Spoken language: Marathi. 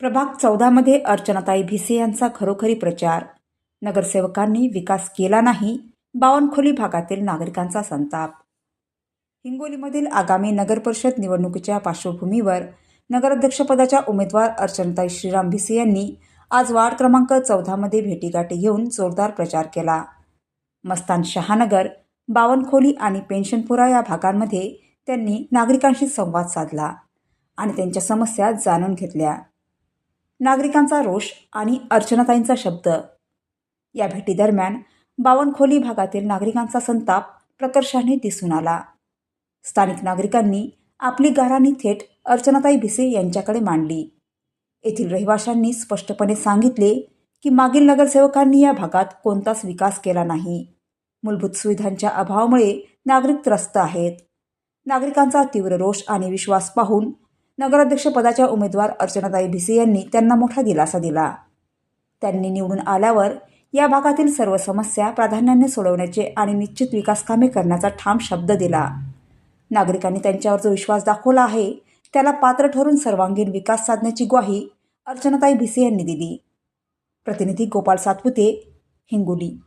प्रभाग चौदामध्ये अर्चनाताई भिसे यांचा खरोखरी प्रचार. नगरसेवकांनी विकास केला नाही बावनखोली भागातील नागरिकांचा संताप. हिंगोलीमधील आगामी नगरपरिषद निवडणुकीच्या पार्श्वभूमीवर नगराध्यक्षपदाच्या उमेदवार अर्चनाताई श्रीराम भिसे यांनी आज वार्ड क्रमांक चौदामध्ये भेटीगाठी घेऊन जोरदार प्रचार केला. मस्तान शहानगर बावनखोली आणि पेन्शनपुरा या भागांमध्ये त्यांनी नागरिकांशी संवाद साधला. आणि त्यांच्या समस्या जाणून घेतल्या. नागरिकांचा रोष आणि अर्चनाताईंचा शब्द. या भेटीदरम्यान बावनखोली भागातील नागरिकांचा संताप प्रकर्षाने दिसून आला. स्थानिक नागरिकांनी आपली गाराणी थेट अर्चनाताई भिसे यांच्याकडे मांडली. येथील रहिवाशांनी स्पष्टपणे सांगितले की मागील नगरसेवकांनी या भागात कोणताच विकास केला नाही. मूलभूत सुविधांच्या अभावामुळे नागरिक त्रस्त आहेत. नागरिकांचा तीव्र रोष आणि विश्वास पाहून नगराध्यक्षपदाच्या उमेदवार अर्चनाताई भिसे यांनी त्यांना मोठा दिलासा दिला. त्यांनी निवडून आल्यावर या भागातील सर्व समस्या प्राधान्याने सोडवण्याचे आणि निश्चित विकास कामे करण्याचा ठाम शब्द दिला. नागरिकांनी त्यांच्यावर जो विश्वास दाखवला आहे त्याला पात्र ठरून सर्वांगीण विकास साधण्याची ग्वाही अर्चनाताई भिसे यांनी दिली. प्रतिनिधी गोपाल सातपुते हिंगोली.